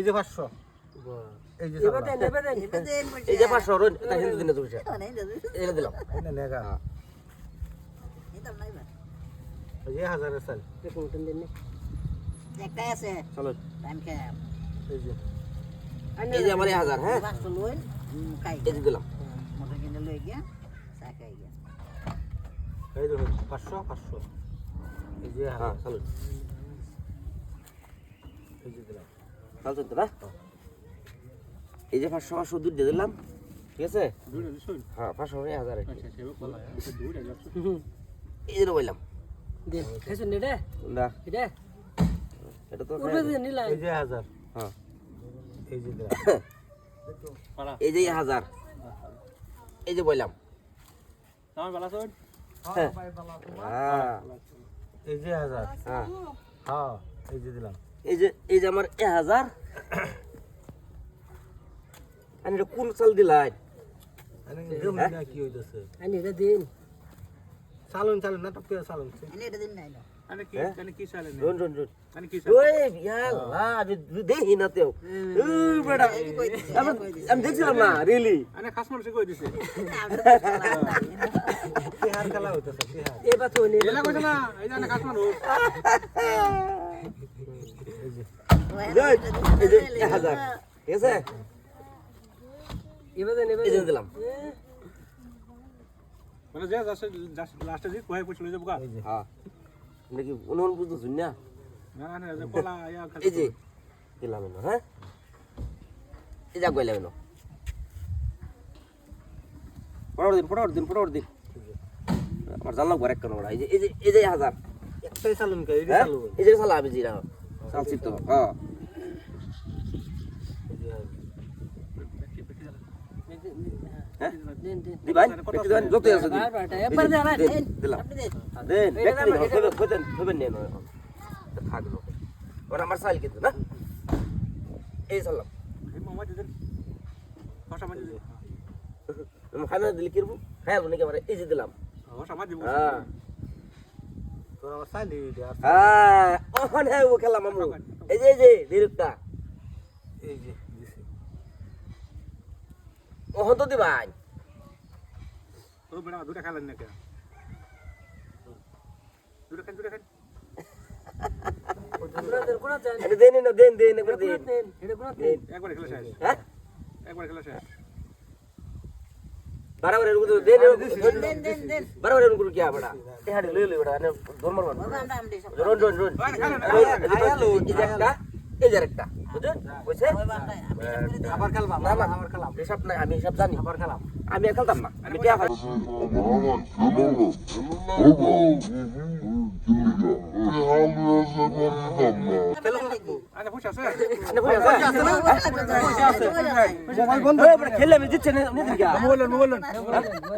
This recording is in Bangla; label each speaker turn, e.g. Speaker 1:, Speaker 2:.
Speaker 1: এই যে পাঁচশো। এই যে।
Speaker 2: এই পাঁচশো হিন্দু দিনে চলছে
Speaker 3: এই যে-
Speaker 2: এটা দিলাম।
Speaker 1: সাল্লা নেগা
Speaker 3: নিতাম না এবার।
Speaker 1: এই হাজারের সাল
Speaker 4: দেখুন দেন দেন
Speaker 3: একটাই আছে।
Speaker 2: চলো।
Speaker 1: এই যে।
Speaker 2: এই যে আমার হাজার হ্যাঁ। এই যে দিলাম।
Speaker 3: মোটর কিনে লই গিয়া চা খাই গিয়া।
Speaker 1: এই দেখুন পাঁচশো পাঁচশো। এই যে
Speaker 2: হ্যাঁ চলো।
Speaker 1: এই যে দিলাম।
Speaker 2: চল চলতে না এই যে পাঁচশো পাঁচশো দুধ দিয়ে দিলাম ঠিক আছে? হ্যাঁ পাঁচশো এই হাজার এই যে বললাম
Speaker 4: দেন খাইছেন এটা
Speaker 2: না।
Speaker 4: এটা?
Speaker 2: তো
Speaker 4: উঠে দেন নিলাই
Speaker 1: এই যে হাজার।
Speaker 2: হ্যাঁ।
Speaker 1: এই যে
Speaker 2: এই হাজার। এই যে বললাম হ্যাঁ হ্যাঁ।
Speaker 1: এই যে হাজার।
Speaker 2: হ্যাঁ।
Speaker 1: হ্যাঁ এই যে দিলাম।
Speaker 2: এই যে এই যে আমার এক হাজার। আমি এটা কোন চাল দিলাই
Speaker 1: আরে কি হইতেছে?
Speaker 4: আনি এটা দিন।
Speaker 1: চালুন চালুন না টপকে চালুন।
Speaker 3: এনে এটা দিন নাই না
Speaker 2: হ্যাঁ? রোন রোন রোন। ওই ইয়াল্লা আমি দেখি না তেও। ওই বেটা। আমি আমি দেখছিলাম না
Speaker 1: তিহার
Speaker 4: এবার তো নেই
Speaker 1: এই যে
Speaker 2: এই যে এক হাজার ঠিক আছে
Speaker 4: এবার দেন এবার
Speaker 2: এই যে
Speaker 4: দেন
Speaker 2: দিলাম
Speaker 5: মানে যে লাস্টে যে কয়ে পড়ছিল যে বুকা
Speaker 2: হ্যাঁ নাকি অনুমান বুঝতেছুন না
Speaker 5: না না যে কলা ইয়া
Speaker 2: এই যে দিলাম এনো হ্যাঁ এই যা গইলাম এনো পড়ার দিন পড়ার দিন পড়ার দিন আমার জানলাম ঘর একটা নোড়া এই যে এই যে এই যে এক হাজার
Speaker 1: একটাই চালুন কে এই যে
Speaker 2: হ্যাঁ
Speaker 1: চালুন
Speaker 2: এই যে সালা আমি জিরা চালছি তো হ্যাঁ। আমার সাইল কিন্তু না? এই
Speaker 5: যে
Speaker 2: খানা দিলে কিরবো? খাইবো নাকি আমার? এই যে দিলাম। হ্যাঁ
Speaker 1: তোর আমার চালি দেয়া
Speaker 2: হ্যাঁ ওখানে ও খেলাম আমরা এই যে এই যে দিরুকটা
Speaker 1: এই যে দিছি
Speaker 2: তো দিবাই
Speaker 5: ও বেড়া দুটা খেলেন না কে দুটা খান দুটা খান
Speaker 4: কোনা দেন কোনা দেন
Speaker 2: দেন একবার
Speaker 4: কোনা
Speaker 2: দেন
Speaker 5: একবার খেলা শেষ।
Speaker 2: হ্যাঁ?
Speaker 5: একবার খেলা শেষ।
Speaker 2: বারবার এরগুলো দেন
Speaker 3: দেন দেন দেন
Speaker 2: বারবার এরগুলো কি আবড়া এ হাড়ি লই লই বড়া নে ধর্মর মান
Speaker 3: বাবা আমরা আমদি সব
Speaker 2: রন রন। রন এই যে একটা এই যে একটা বুঝছেন? বুঝছে
Speaker 1: আবার খেলবাম
Speaker 2: না না
Speaker 1: আবার খেলাম
Speaker 2: হিসাব নাই আমি হিসাব জানি।
Speaker 1: আবার খেলাম।
Speaker 2: আমি আর খেলতাম না আমি টিয়া খাই
Speaker 1: খেলা লাগবো
Speaker 5: বুঝছ আছে
Speaker 2: আনে কই আছে
Speaker 3: আছে
Speaker 2: মোবাইল বন্ধ খেলে আমি দিচ্ছে না